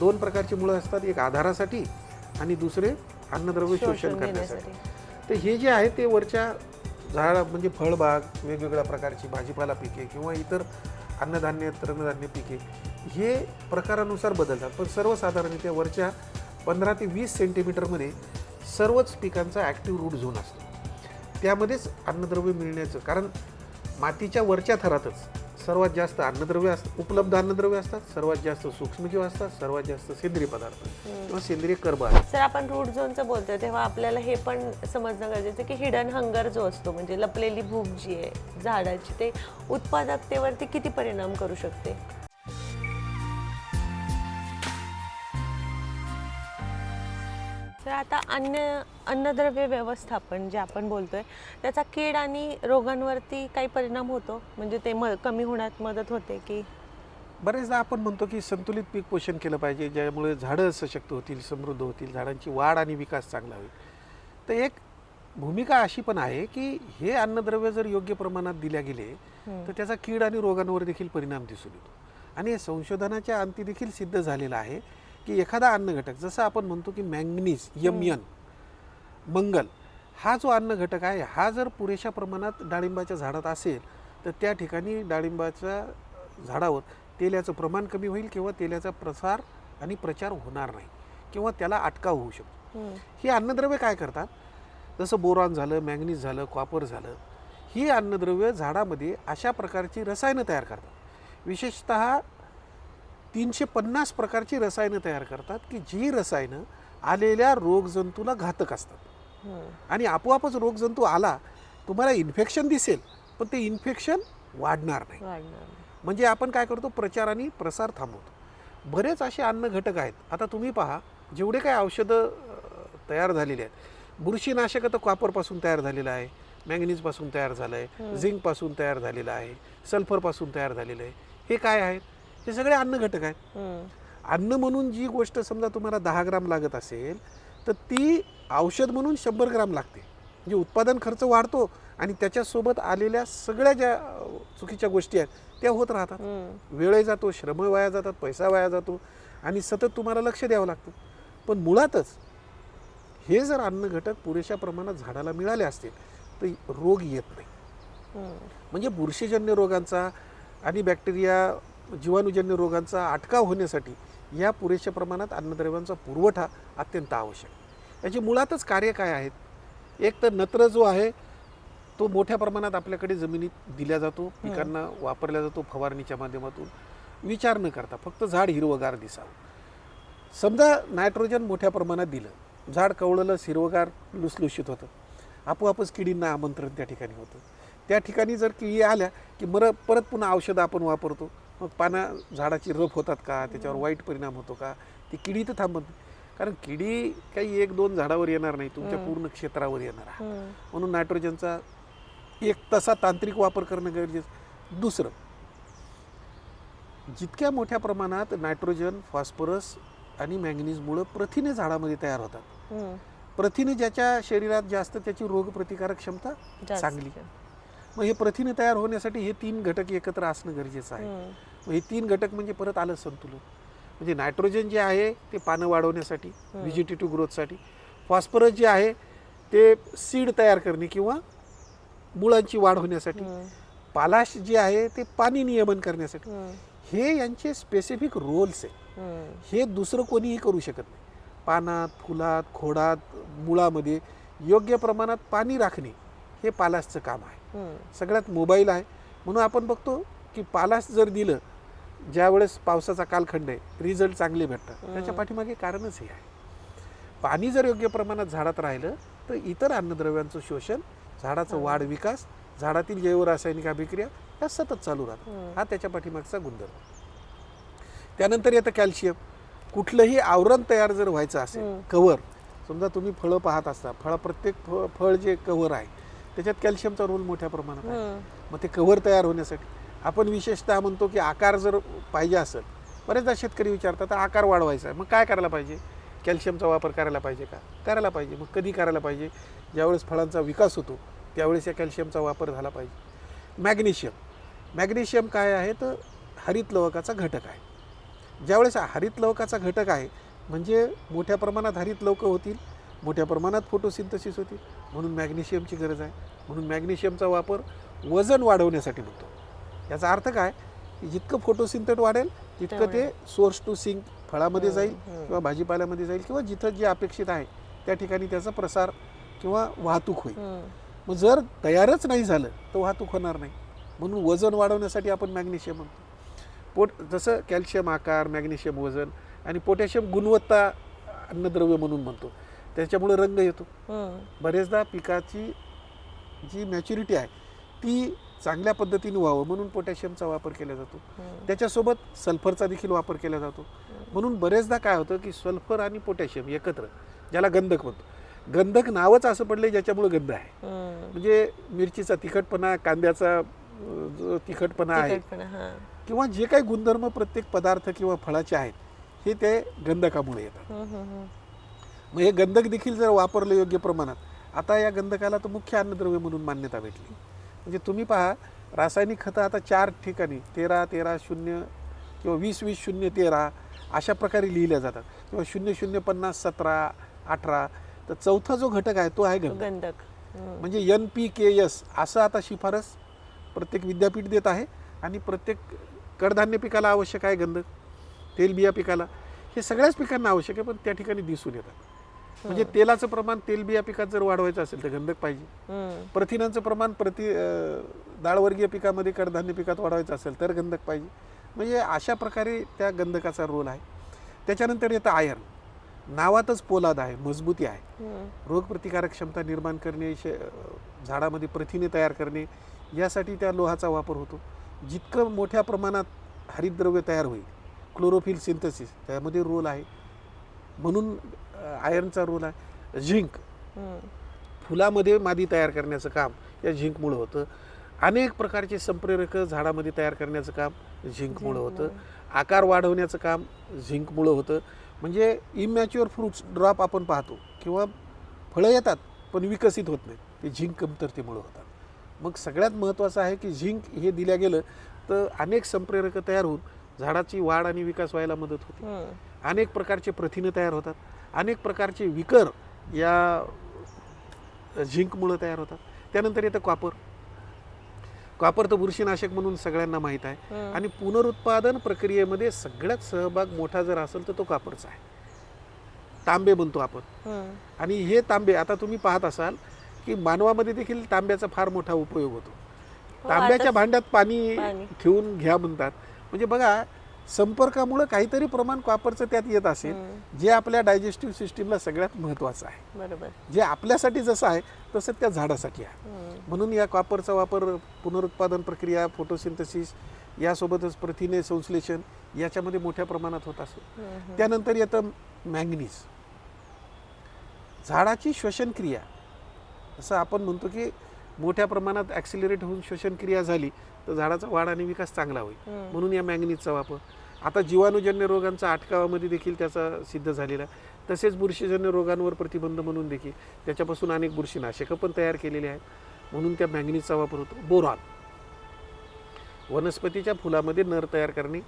दोन प्रकारची मुळं असतात एक आधारासाठी आणि दुसरे अन्नद्रव्य शोषण करण्यासाठी. तर हे जे आहे ते वरच्या झाड म्हणजे फळबाग वेगवेगळ्या प्रकारची भाजीपाला पिके किंवा इतर अन्नधान्य तृणधान्य पिके हे प्रकारानुसार बदलतात. पण सर्वसाधारणतः वरच्या पंधरा ते वीस सेंटीमीटरमध्ये सर्वच पिकांचा ॲक्टिव्ह रूट झोन असतो. त्यामध्येच अन्नद्रव्य मिळण्याचं कारण मातीच्या वरच्या थरातच सर्वात जास्त अन्नद्रव्य अस उपलब्ध अन्नद्रव्य असतात सर्वात जास्त सूक्ष्मजीव असतात सर्वात जास्त सेंद्रिय पदार्थ किंवा सेंद्रिय कर्ब असतात सर आपण रूट झोनचं बोलतोय तेव्हा आपल्याला हे पण समजणं गरजेचं आहे की हिडन हंगर जो असतो म्हणजे लपलेली भूक जी आहे झाडाची ते उत्पादकतेवरती किती परिणाम करू शकते? तर आता अन्न अन्नद्रव्य व्यवस्थापन जे आपण बोलतोय त्याचा कीड आणि रोगांवरती काही परिणाम होतो? म्हणजे ते म कमी होण्यात मदत होते की? बरेचदा आपण म्हणतो की संतुलित पीक पोषण केलं पाहिजे ज्यामुळे झाडं सशक्त होतील समृद्ध होतील झाडांची वाढ आणि विकास चांगला होईल. तर एक भूमिका अशी पण आहे की हे अन्नद्रव्य जर योग्य प्रमाणात दिल्या गेले तर त्याचा कीड आणि रोगांवर देखील परिणाम दिसून येतो. आणि हे संशोधनाच्या अंती देखील सिद्ध झालेलं आहे की एखादा अन्न घटक जसं आपण म्हणतो की मॅंगनीज यमयन मंगल हा जो अन्न घटक आहे हा जर पुरेशा प्रमाणात डाळिंबाच्या झाडात असेल तर त्या ठिकाणी डाळिंबाच्या झाडावर तेलाचं प्रमाण कमी होईल किंवा तेलाचा प्रसार आणि प्रचार होणार नाही किंवा त्याला अटकाव होऊ शकतो. ही अन्नद्रव्य काय करतात? जसं बोरॉन झालं मॅंगनीज झालं कॉपर झालं ही अन्नद्रव्य झाडामध्ये अशा प्रकारची रसायनं तयार करतात. विशेषत तीनशे पन्नास प्रकारची रसायनं तयार करतात की जी रसायनं आलेल्या रोगजंतूला घातक असतात. आणि आपोआपच रोगजंतू आला तुम्हाला इन्फेक्शन दिसेल पण ते इन्फेक्शन वाढणार नाही. म्हणजे आपण काय करतो प्रचार आणि प्रसार थांबवतो. बरेच असे अन्न घटक आहेत. आता तुम्ही पहा जेवढे काही औषधं तयार झालेली आहेत. बुरशीनाशक तर कॉपरपासून तयार झालेलं आहे मॅंगनीजपासून तयार झालं आहे झिंकपासून तयार झालेलं आहे सल्फरपासून तयार झालेलं आहे. हे काय आहेत? हे सगळे अन्न घटक आहेत. अन्न म्हणून जी गोष्ट समजा तुम्हाला दहा ग्राम लागत असेल तर ती औषध म्हणून शंभर ग्राम लागते म्हणजे उत्पादन खर्च वाढतो आणि त्याच्यासोबत आलेल्या सगळ्या ज्या चुकीच्या गोष्टी आहेत त्या होत राहतात. वेळही जातो श्रम वाया जातात पैसा वाया जातो आणि सतत तुम्हाला लक्ष द्यावं लागतं पण मुळातच हे जर अन्न घटक पुरेशा प्रमाणात झाडाला मिळाले असतील तर रोग येत नाही. म्हणजे बुरशीजन्य रोगांचा आणि बॅक्टेरिया जीवाणूजन्य रोगांचा अटकाव होण्यासाठी या पुरेशा प्रमाणात अन्नद्रव्यांचा पुरवठा अत्यंत आवश्यक. याची मुळातच कार्य काय आहेत? एक तर नत्र जो आहे तो मोठ्या प्रमाणात आपल्याकडे जमिनीत दिला जातो पिकांना वापरला जातो फवारणीच्या माध्यमातून. विचार न करता फक्त झाड हिरवगार दिसावं. समजा नायट्रोजन मोठ्या प्रमाणात दिलं झाड कवळलं हिरवगार लुसलुशीत होतं. आपोआपच किडींना आमंत्रण त्या ठिकाणी होतं. त्या ठिकाणी जर किडी आल्या की मर परत पुन्हा औषधं आपण वापरतो मग पाना झाडाची रफ होतात का? त्याच्यावर वाईट परिणाम होतो का? ती किडी तर थांबत कारण किडी काही एक दोन झाडावर येणार नाही. तुमच्या पूर्ण क्षेत्रावर येणार आहे. म्हणून नायट्रोजनचा एक तसा तांत्रिक वापर करणं गरजेचं. दुसरं जितक्या मोठ्या प्रमाणात नायट्रोजन फॉस्फरस आणि मॅंगनीजमुळं प्रथिने झाडामध्ये तयार होतात. प्रथिने ज्याच्या शरीरात जास्त त्याची रोगप्रतिकारक क्षमता. चांगली. मग हे प्रथिने तयार होण्यासाठी हे तीन घटक एकत्र असणं गरजेचं आहे. मग हे तीन घटक म्हणजे परत आलं संतुलन म्हणजे नायट्रोजन जे आहे ते पानं वाढवण्यासाठी व्हिजिटेटिव्ह ग्रोथसाठी फॉस्फरस जे आहे ते सीड तयार करणे किंवा मुळांची वाढ होण्यासाठी. पालाश जे आहे ते पाणी नियमन करण्यासाठी. हे यांचे स्पेसिफिक रोल्स आहे. हे दुसरं कोणीही करू शकत नाही पानात फुलात खोडात मुळामध्ये योग्य प्रमाणात पाणी राखणे हे पालाशचं काम आहे. सगळ्यात मोबाईल आहे. म्हणून आपण बघतो की पालाश जर दिलं ज्यावेळेस पावसाचा कालखंड आहे रिझल्ट चांगले भेटतात. त्याच्या पाठीमागे कारणच हे आहे. पाणी जर योग्य प्रमाणात झाडात राहिलं तर इतर अन्नद्रव्यांचं शोषण झाडाचं वाढ विकास झाडातील जैवरासायनिक अभिक्रिया या सतत चालू राहतात. हा त्याच्या पाठीमागचा गुणधर्म त्यानंतर येतं कॅल्शियम. कुठलंही आवरण तयार जर व्हायचं असेल कवर समजा तुम्ही फळं पाहत असता फळं प्रत्येक फळ जे कवर आहे त्याच्यात कॅल्शियमचा रोल मोठ्या प्रमाणात आहे. मग ते कव्हर तयार होण्यासाठी. आपण विशेषतः म्हणतो की आकार जर पाहिजे असेल बरेचदा शेतकरी विचारतात "तर आकार वाढवायचा आहे मग काय करायला पाहिजे? कॅल्शियमचा वापर करायला पाहिजे का? करायला पाहिजे. मग कधी करायला पाहिजे? ज्यावेळेस फळांचा विकास होतो त्यावेळेस या कॅल्शियमचा वापर झाला पाहिजे. मॅग्नेशियम. मॅग्नेशियम काय आहे? तर हरित लवकाचा घटक आहे. ज्यावेळेस हरित लवकाचा घटक आहे म्हणजे मोठ्या प्रमाणात हरित लवक होतील मोठ्या प्रमाणात फोटोसिंथसिस होतील म्हणून मॅग्नेशियमची गरज आहे. म्हणून मॅग्नेशियमचा वापर वजन वाढवण्यासाठी होतो. याचा अर्थ काय? की जितकं फोटोसिंथेट वाढेल तितकं ते सोर्स टू सिंक फळामध्ये जाईल किंवा भाजीपाल्यामध्ये जाईल किंवा जिथं जे अपेक्षित आहे त्या ठिकाणी त्याचा प्रसार किंवा वाहतूक होईल. मग जर तयारच नाही झालं तर वाहतूक होणार नाही. म्हणून वजन वाढवण्यासाठी आपण मॅग्नेशियम म्हणतो. पोट जसं कॅल्शियम आकार मॅग्नेशियम वजन आणि पोटॅशियम गुणवत्ता अन्नद्रव्य म्हणून म्हणतो. त्याच्यामुळे रंग येतो. बरेचदा पिकाची जी मॅच्युरिटी आहे ती चांगल्या पद्धतीने व्हावं म्हणून पोटॅशियमचा वापर केला जातो. त्याच्यासोबत सल्फरचा देखील वापर केला जातो. म्हणून बरेचदा काय होतं की सल्फर आणि पोटॅशियम एकत्र ज्याला गंधक म्हणतो. गंधक नावच असं पडलं ज्याच्यामुळे गंध आहे. म्हणजे मिरचीचा तिखटपणा कांद्याचा जो तिखटपणा आहे किंवा जे काही गुणधर्म प्रत्येक पदार्थ किंवा फळाचे आहेत हे ते गंधकामुळे येतात. मग हे गंधक देखील जर वापरलं योग्य प्रमाणात आता या गंधकाला तर मुख्य अन्नद्रव्य म्हणून मान्यता भेटली. म्हणजे तुम्ही पहा रासायनिक खतं आता चार ठिकाणी तेरा तेरा शून्य किंवा वीस वीस शून्य तेरा अशा प्रकारे लिहिल्या जातात. किंवा शून्य शून्य पन्नास सतरा अठरा तर चौथा जो घटक आहे तो आहे गंधक गंधक. म्हणजे एन पी के एस असं आता शिफारस प्रत्येक विद्यापीठ देत आहे आणि प्रत्येक कडधान्य पिकाला आवश्यक आहे गंधक तेलबिया पिकाला. हे सगळ्याच पिकांना आवश्यक आहे पण त्या ठिकाणी दिसून येतात. म्हणजे तेलाचं प्रमाण तेलबिया पिकात जर वाढवायचं असेल तर गंधक पाहिजे. प्रथिनांचं प्रमाण प्रति अं, डाळवर्गीय पिकामध्ये कडधान्य पिकात वाढवायचं असेल तर गंधक पाहिजे. म्हणजे अशा प्रकारे त्या गंधकाचा रोल आहे. त्याच्यानंतर येतं आयर्न. नावातच पोलाद आहे मजबूती आहे. रोगप्रतिकारक क्षमता निर्माण करणे झाडामध्ये प्रथिने तयार करणे यासाठी त्या लोहाचा वापर होतो. जितकं मोठ्या प्रमाणात हरितद्रव्य तयार होईल क्लोरोफिल सिंथसिस त्यामध्ये रोल आहे. म्हणून आयर्नचा रोल आहे. झिंक. फुलामध्ये मादी तयार करण्याचं काम या झिंकमुळं होतं. अनेक प्रकारचे संप्रेरक झाडामध्ये तयार करण्याचं काम झिंकमुळं होतं. आकार वाढवण्याचं काम झिंकमुळं होतं. म्हणजे इमॅच्युअर फ्रुट्स ड्रॉप आपण पाहतो किंवा फळं येतात पण विकसित होत नाही ते झिंक कमतरतेमुळं होतात. मग सगळ्यात महत्त्वाचं आहे की झिंक हे दिल्या गेलं तर अनेक संप्रेरक तयार होऊन झाडाची वाढ आणि विकास व्हायला मदत होते. अनेक प्रकारचे प्रथिनं तयार होतात. अनेक प्रकारचे विकर या झिंकमुळं तयार होतात. त्यानंतर येतं कॉपर. कॉपर तर बुरशीनाशक म्हणून सगळ्यांना माहीत आहे. आणि पुनरुत्पादन प्रक्रियेमध्ये सगळ्यात सहभाग मोठा जर असेल तर तो कापडचा आहे. तांबे म्हणतो आपण. आणि हे तांबे आता तुम्ही पाहत असाल की मानवामध्ये देखील तांब्याचा फार मोठा उपयोग होतो. हो, तांब्याच्या भांड्यात पाणी पाणी. ठेवून घ्या म्हणतात. म्हणजे बघा संपर्कामुळं काहीतरी प्रमाण कॉपरचं त्यात येत असेल. जे आपल्या डायजेस्टिव्ह सिस्टीमला सगळ्यात महत्त्वाचं आहे बरोबर जे आपल्यासाठी जसं आहे तसं त्या झाडासाठी आहे. म्हणून या कॉपरचा वापर पुनरुत्पादन प्रक्रिया फोटोसिंथसिस यासोबतच प्रथिने संश्लेषण याच्यामध्ये मोठ्या प्रमाणात होत असतो. त्यानंतर येतं मॅंगनीज झाडाची श्वसनक्रिया असं आपण म्हणतो की मोठ्या प्रमाणात ॲक्सिलरेट होऊन श्वसनक्रिया झाली तर झाडाचा वाढ आणि विकास चांगला होईल. म्हणून या मॅंगनीजचा वापर. आता जीवाणूजन्य रोगांचा अटकावामध्ये देखील त्याचा सिद्ध झालेला. तसेच बुरशीजन्य रोगांवर प्रतिबंध म्हणून देखील त्याच्यापासून अनेक बुरशीनाशकं पण तयार केलेली आहेत. म्हणून त्या मॅंगनीजचा वापर होतो. बोरॉन. वनस्पतीच्या फुलामध्ये नर तयार करणे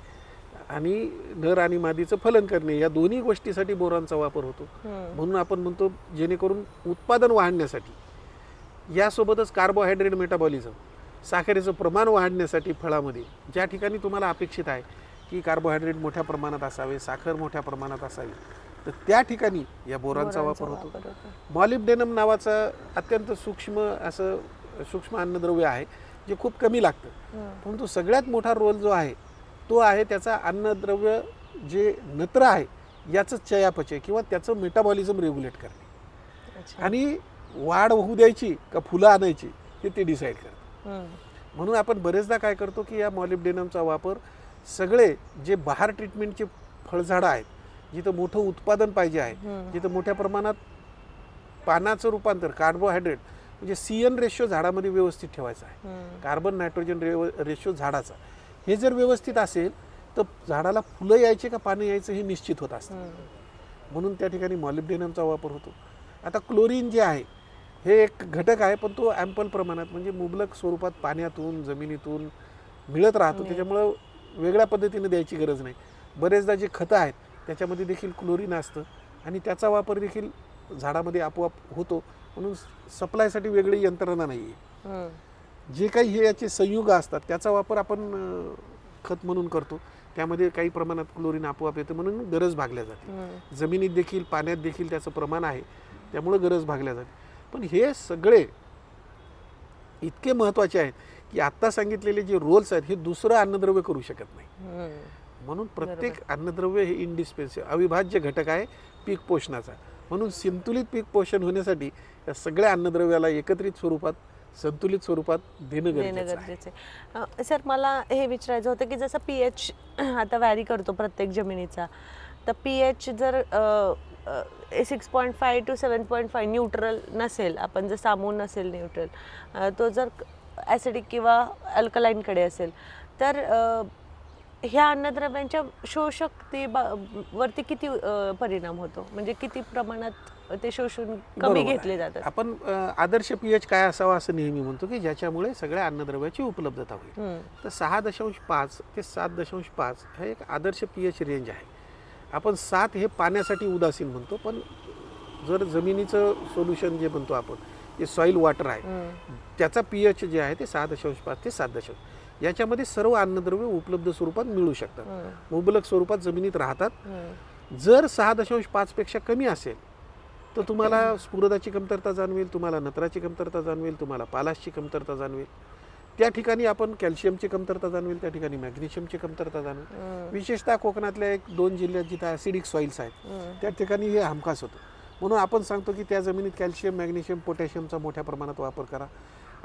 आणि नर आणि मादीचं फलन करणे या दोन्ही गोष्टीसाठी बोरॉनचा वापर होतो. म्हणून आपण म्हणतो जेणेकरून उत्पादन वाढण्यासाठी यासोबतच कार्बोहायड्रेट मेटाबॉलिझम साखरेचं प्रमाण वाढण्यासाठी फळामध्ये ज्या ठिकाणी तुम्हाला अपेक्षित आहे की कार्बोहायड्रेट मोठ्या प्रमाणात असावे साखर मोठ्या प्रमाणात असावी तर त्या ठिकाणी या बोरांचा वापर होतो. मॉलिब्डेनम नावाचं अत्यंत सूक्ष्म असं सूक्ष्म अन्नद्रव्य आहे जे खूप कमी लागतं. परंतु सगळ्यात मोठा रोल जो आहे तो आहे त्याचा अन्नद्रव्य जे नत्र आहे याचं चयापचय किंवा त्याचं मेटाबॉलिझम रेग्युलेट करणे. आणि वाढ होऊ द्यायची का फुलं आणायची हे ते डिसाईड करतं. म्हणून आपण बरेचदा काय करतो की या मॉलिब्डेनमचा वापर सगळे जे बहार ट्रीटमेंटचे फळझाडं आहेत जिथं मोठं उत्पादन पाहिजे आहे. जिथं मोठ्या प्रमाणात पानाचं रूपांतर कार्बोहायड्रेट म्हणजे सी एन रेशो झाडामध्ये व्यवस्थित ठेवायचा आहे. कार्बन नायट्रोजन रेव रेशो झाडाचा हे जर व्यवस्थित असेल तर झाडाला फुलं यायचे का पानं यायचं हे निश्चित होत असतं. म्हणून त्या ठिकाणी मॉलिब्डेनमचा वापर होतो आता क्लोरीन जे आहे हे एक घटक आहे पण तो ॲम्पल प्रमाणात म्हणजे मुबलक स्वरूपात पाण्यातून जमिनीतून मिळत राहतो. मिळत. त्याच्यामुळं वेगळ्या पद्धतीने द्यायची गरज नाही. बरेचदा जे खतं आहेत त्याच्यामध्ये देखील क्लोरीन असतं आणि त्याचा वापर देखील झाडामध्ये आपोआप होतो. म्हणून सप्लायसाठी वेगळी यंत्रणा नाही आहे हम्म. जे काही हे याचे संयुग असतात त्याचा वापर आपण खत म्हणून करतो. त्यामध्ये काही प्रमाणात क्लोरीन आपोआप येतं म्हणून गरज भागल्या जाते. हम्म. जमिनीत देखील पाण्यात देखील त्याचं प्रमाण आहे. त्यामुळं गरज भागल्या जाते. पण हे सगळे इतके महत्त्वाचे आहेत की आत्ता सांगितलेले जे रोल्स आहेत हे दुसरं अन्नद्रव्य करू शकत नाही. म्हणून प्रत्येक अन्नद्रव्य हे इंडिस्पेन्सिव अविभाज्य घटक आहे पीक पोषणाचा. म्हणून संतुलित पीक पोषण होण्यासाठी या सगळ्या अन्नद्रव्याला एकत्रित स्वरूपात संतुलित स्वरूपात देणं देणं गरजेचं आहे. सर मला हे विचारायचं होतं की जसं पी एच आता व्हॅरी करतो प्रत्येक जमिनीचा. तर पी एच जर six point five two seven point five neutral नसेल आपण जर सामून नसेल न्यूट्रल तो जर ॲसिडिक किंवा अल्कलाईनकडे असेल तर ह्या अन्नद्रव्यांच्या शोषकते वरती किती परिणाम होतो म्हणजे किती प्रमाणात ते शोषून कमी. घेतले जातात आपण आदर्श पीएच काय असावा असं नेहमी म्हणतो की ज्याच्यामुळे सगळ्या अन्नद्रव्याची उपलब्धता होईल. तर सहा दशांश पाच ते सात दशांश पाच हा एक आदर्श पी एच रेंज आहे आपण सात हे पाण्यासाठी उदासीन म्हणतो पण जर जमिनीचं सोल्युशन जे म्हणतो आपण जे सॉईल वॉटर आहे. त्याचा पी एच जे आहे ते सहा दशांश पाच ते सात दशांश याच्यामध्ये सर्व अन्नद्रव्य उपलब्ध स्वरूपात मिळू शकतात. मुबलक स्वरूपात जमिनीत राहतात. जर सहा दशांश पाचपेक्षा कमी असेल तर तुम्हाला स्फुरदाची कमतरता जाणवेल तुम्हाला नत्राची कमतरता जाणवेल तुम्हाला पालाशची कमतरता जाणवेल त्या ठिकाणी आपण कॅल्शियमची कमतरता जाणवेल त्या ठिकाणी मॅग्नेशियमची कमतरता जाणवेल. विशेषतः कोकणातल्या एक दोन जिल्ह्यात जिथं ॲसिडिक सॉईल्स आहेत. त्या ठिकाणी हे हमखास होतं म्हणून आपण सांगतो की त्या जमिनीत कॅल्शियम मॅग्नेशियम पोटॅशियमचा मोठ्या प्रमाणात वापर करा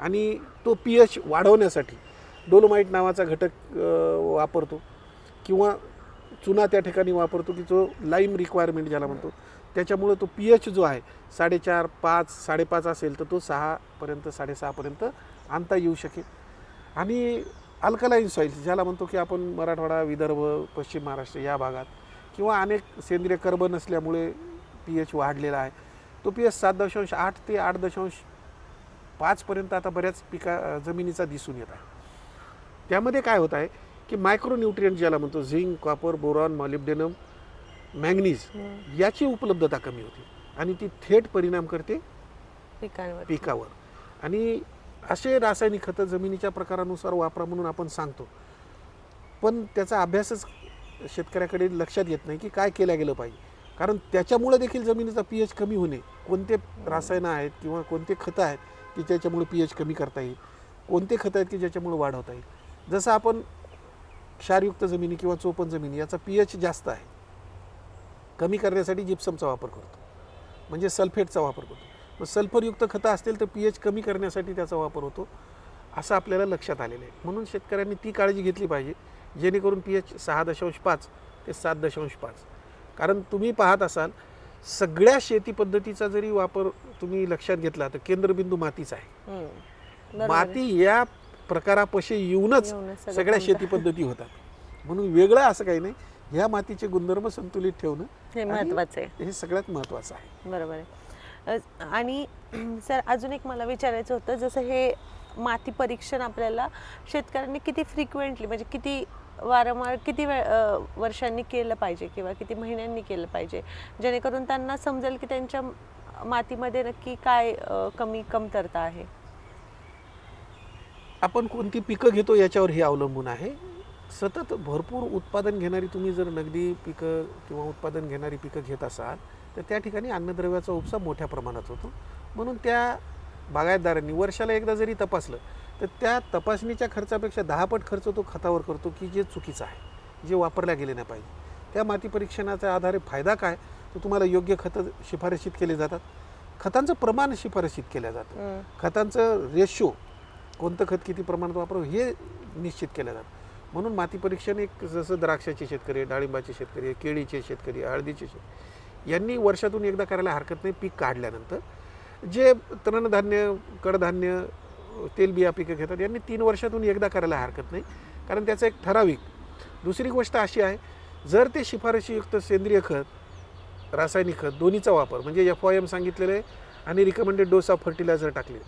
आणि तो पी एच वाढवण्यासाठी डोलोमाईट नावाचा घटक वापरतो किंवा चुना त्या ठिकाणी वापरतो की जो लाईम रिक्वायरमेंट ज्याला म्हणतो त्याच्यामुळे तो पी एच जो आहे साडेचार पाच साडेपाच असेल तर तो सहापर्यंत साडेसहापर्यंत आणता येऊ शकेल आणि अल्कलाईन सॉईल्स ज्याला म्हणतो की आपण मराठवाडा विदर्भ पश्चिम महाराष्ट्र या भागात किंवा अनेक सेंद्रिय कर्ब नसल्यामुळे पी एच वाढलेला आहे. तो पी एच सात दशांश आठ ते आठ दशांश पाचपर्यंत आता बऱ्याच पिका जमिनीचा दिसून येत आहे. त्यामध्ये काय होत आहे की मायक्रोन्यूट्रियंट ज्याला म्हणतो zinc copper boron molybdenum manganese. याची उपलब्धता कमी होते आणि ती थेट परिणाम करते पिकांवर. पिकावर. आणि असे रासायनिक खतं जमिनीच्या प्रकारानुसार वापरा म्हणून आपण सांगतो. पण त्याचा अभ्यासच शेतकऱ्याकडे लक्षात येत नाही की काय केलं गेलं पाहिजे. कारण त्याच्यामुळे देखील जमिनीचा पी एच कमी होणे कोणते रसायनं आहेत किंवा कोणते खतं आहेत की ज्याच्यामुळे पी एच कमी करता येईल कोणते खतं आहेत की ज्याच्यामुळे वाढवता येईल. जसं आपण क्षारयुक्त जमिनी किंवा चोपन जमिनी याचा पी एच जास्त आहे. कमी करण्यासाठी जिप्समचा वापर करतो. म्हणजे सल्फेटचा वापर करतो. मग सल्फरयुक्त खतं असतील तर पी एच कमी करण्यासाठी त्याचा वापर होतो. असं आपल्याला लक्षात आलेलं आहे. म्हणून शेतकऱ्यांनी ती काळजी घेतली पाहिजे जेणेकरून पी एच सहा दशांश पाच ते सात दशांश पाच. कारण तुम्ही पाहत असाल सगळ्या शेती पद्धतीचा जरी वापर तुम्ही लक्षात घेतला तर केंद्रबिंदू मातीच आहे. माती या प्रकारापाशी येऊनच येऊनच सगळं सगळ्या शेती पद्धती होतात. म्हणून वेगळं असं काही नाही. ह्या मातीचे गुणधर्म संतुलित ठेवणं हे महत्वाचं आहे. हे सगळ्यात महत्त्वाचं आहे. बरोबर आहे. आणि सर अजून एक मला विचारायचं होतं जसं हे माती परीक्षण आपल्याला शेतकऱ्यांनी किती फ्रिक्वेंटली म्हणजे किती वारंवार किती वे वर्षांनी केलं पाहिजे किंवा किती महिन्यांनी केलं पाहिजे? जेणेकरून त्यांना समजेल की त्यांच्या मातीमध्ये नक्की काय कमी कमतरता आहे? आपण कोणती पिकं घेतो याच्यावर हे अवलंबून आहे. सतत भरपूर उत्पादन घेणारी तुम्ही जर नगदी पिकं किंवा उत्पादन घेणारी पिकं घेत असाल तर त्या ठिकाणी अन्नद्रव्याचा उपसा मोठ्या प्रमाणात होतो. म्हणून त्या बागायतदारांनी वर्षाला एकदा जरी तपासलं तर त्या तपासणीच्या खर्चापेक्षा दहा पट खर्च तो खतावर करतो की जे चुकीचं आहे जे वापरल्या गेले नाही पाहिजे. त्या माती परीक्षणाच्या आधारे फायदा काय? तर तुम्हाला योग्य खतं शिफारशीत केले जातात. खतांचं प्रमाण शिफारशीत केलं जातं. खतांचं रेशो कोणतं खत किती प्रमाणात वापरावं हे निश्चित केलं जातं. म्हणून माती परीक्षण एक जसं द्राक्षाचे शेतकरी डाळिंबाचे शेतकरी केळीचे शेतकरी हळदीचे शेतकरी यांनी वर्षातून एकदा करायला हरकत नाही पीक काढल्यानंतर. जे तृणधान्य कडधान्य तेलबिया पिकं घेतात यांनी तीन वर्षातून एकदा करायला हरकत नाही. कारण त्याचं एक ठराविक दुसरी गोष्ट अशी आहे जर ते शिफारशीयुक्त सेंद्रिय खत रासायनिक खत दोन्हीचा वापर म्हणजे एफ आय एम सांगितलेलं आहे आणि रिकमेंडेड डोस ऑफ फर्टिलायझर टाकले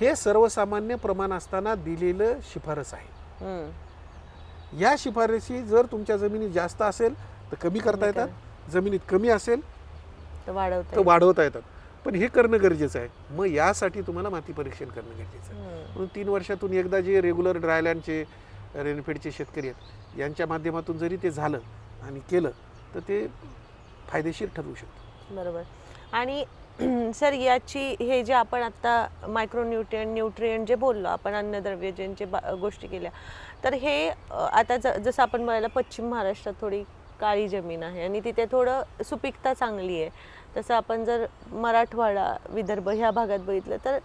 हे सर्वसामान्य प्रमाण असताना दिलेलं शिफारस आहे. या शिफारसी जर तुमच्या जमिनीत जास्त असेल तर कमी करता येतात. जमिनीत कमी असेल तर वाढवता तर. वाढवता येतात. पण हे करणं गरजेचं आहे. मग यासाठी तुम्हाला माती परीक्षण करणं गरजेचं आहे. म्हणून तीन वर्षातून एकदा जे रेग्युलर ड्रायलँडचे रेनफेडचे शेतकरी आहेत यांच्या माध्यमातून जरी ते झालं आणि केलं तर ते फायदेशीर ठरवू शकतं. बरोबर. आणि सर याची हे जे आपण आता मायक्रोन्यूट्रियन न्यूट्रियन जे बोललो आपण अन्नद्रव्यजनचे बा- गोष्टी केल्या तर हे आता ज जसं आपण म्हणायला पश्चिम महाराष्ट्रात थोडी काळी जमीन आहे आणि तिथे थोडं सुपीकता चांगली आहे. तसं आपण जर मराठवाडा विदर्भ ह्या भागात बघितलं तर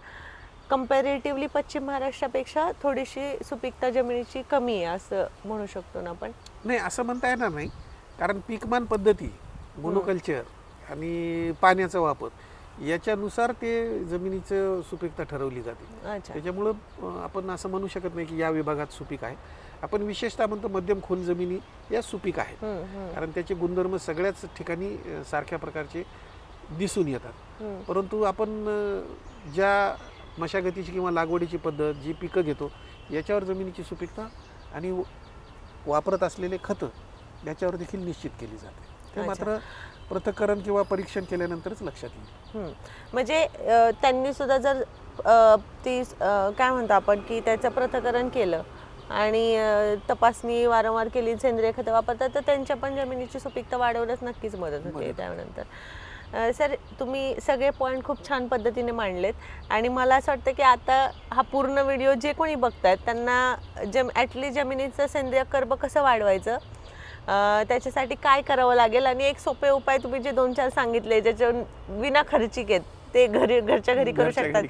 कम्पॅरेटिव्हली पश्चिम महाराष्ट्रापेक्षा थोडीशी सुपीकता जमिनीची कमी आहे असं म्हणू शकतो ना आपण? नाही असं म्हणता येणार नाही. कारण पीकमान पद्धती मोनोकल्चर आणि पाण्याचा वापर याच्यानुसार ते जमिनीचं सुपीकता ठरवली जाते. अच्छा. त्याच्यामुळं आपण असं म्हणू शकत नाही की या विभागात सुपीक आहे. आपण विशेषतः म्हणतो मध्यम खोल जमिनी या सुपीक आहेत कारण त्याचे गुणधर्म सगळ्याच ठिकाणी सारख्या प्रकारचे दिसून येतात. परंतु आपण ज्या मशागतीची किंवा लागवडीची पद्धत जी पिकं घेतो याच्यावर जमिनीची सुपीकता आणि वापरत असलेले खतं याच्यावर देखील निश्चित केली जाते ते. मात्र पृथक्करण किंवा परीक्षण केल्यानंतरच लक्षात येईल. म्हणजे त्यांनी सुद्धा जर ती काय म्हणतो आपण की त्याचं पृथक्करण केलं आणि तपासणी वारंवार केली सेंद्रिय खतं वापरतात तर त्यांच्या पण जमिनीची सुपीकता वाढवण्यास नक्कीच मदत होते. त्यानंतर सर तुम्ही सगळे पॉईंट खूप छान पद्धतीने मांडलेत आणि मला असं वाटतं की आता हा पूर्ण व्हिडिओ जे कोणी बघतायत त्यांना जम ॲटलीस्ट जमिनीचं सेंद्रिय कर्ब कसं वाढवायचं त्याच्यासाठी काय करावं लागेल आणि एक सोपे उपाय तुम्ही जे दोन चार सांगितले ज्याच्यावर विना खर्चिक आहेत ते घरी घरच्या घरी करू शकतात.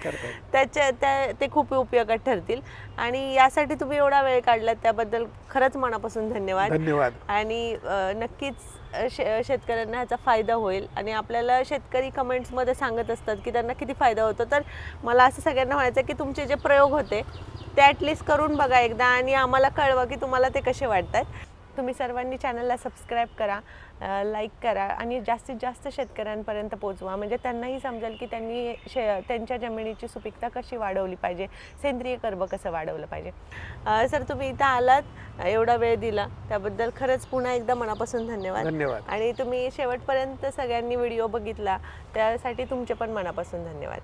त्याच्या त्या ते खूप उपयोगात ठरतील. आणि यासाठी तुम्ही एवढा वेळ काढला त्याबद्दल खरंच मनापासून धन्यवाद. धन्यवाद. आणि नक्कीच शेतकऱ्यांना ह्याचा फायदा होईल. आणि आपल्याला शेतकरी कमेंट्समध्ये सांगत असतात की त्यांना किती फायदा होतो. तर मला असं सगळ्यांना म्हणायचं की तुमचे जे प्रयोग होते ते ॲटलिस्ट करून बघा एकदा. आणि आम्हाला कळवा की तुम्हाला ते कसे वाटतात. तुम्ही सर्वांनी चॅनलला सबस्क्राईब करा लाईक करा आणि जास्तीत जास्त शेतकऱ्यांपर्यंत पोचवा म्हणजे त्यांनाही समजेल की त्यांनी शे त्यांच्या जमिनीची सुपीकता कशी वाढवली पाहिजे सेंद्रिय कर्ब कसं वाढवलं पाहिजे. सर तुम्ही इथं आलात एवढा वेळ दिला त्याबद्दल खरंच पुन्हा एकदा मनापासून धन्यवाद. धन्यवाद. आणि तुम्ही शेवटपर्यंत सगळ्यांनी व्हिडिओ बघितला त्यासाठी तुमचे पण मनापासून धन्यवाद.